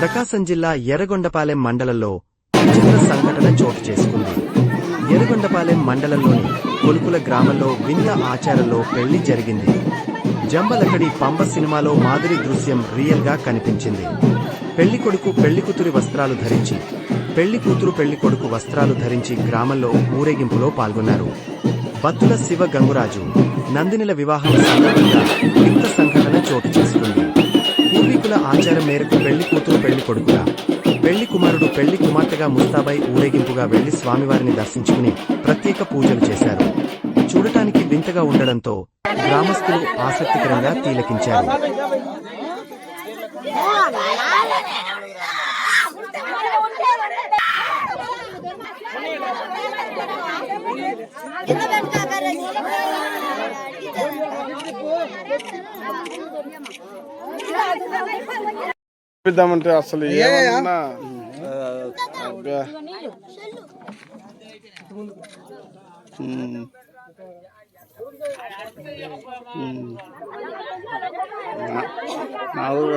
ప్రకాశం జిల్లా ఎర్రగొండపాలెం మండలంలో విచిత్ర సంఘటన చోటు చేసుకుంది. ఎర్రగొండపాలెం మండలంలోని కొలుకుల గ్రామంలో వింత ఆచారంలో పెళ్ళి జరిగింది. జంబలకడి పంబ సినిమాలో మాదిరి దృశ్యం రియల్గా కనిపించింది. పెళ్ళి కొడుకు పెళ్ళి కూతురి వస్త్రాలు ధరించి పెళ్ళి కూతురు పెళ్ళి కొడుకు వస్త్రాలు ధరించి గ్రామంలో ఊరేగింపులో పాల్గొన్నారు. బత్తుల శివ గంగురాజు నందినిల వివాహం సందర్భంగా వింత సంఘటన చోటు చేసుకుంది. పూర్వీకుల ఆచారం మేరకు పెళ్ళి కూతురు పెళ్ళి కొడుకుల? పెళ్ళి కుమారుడు పెళ్ళి కుమార్తెగా ముస్తాబై ఊరేగింపుగా వెళ్ళి స్వామివారిని దర్శించుకుని ప్రత్యేక పూజలు చేశారు. చూడటానికి వింతగా ఉండడంతో గ్రామస్తులు ఆసక్తికరంగా తీలకించారు. చూపిద్దామంటే అసలు ఏమన్నా. నా- ఊరు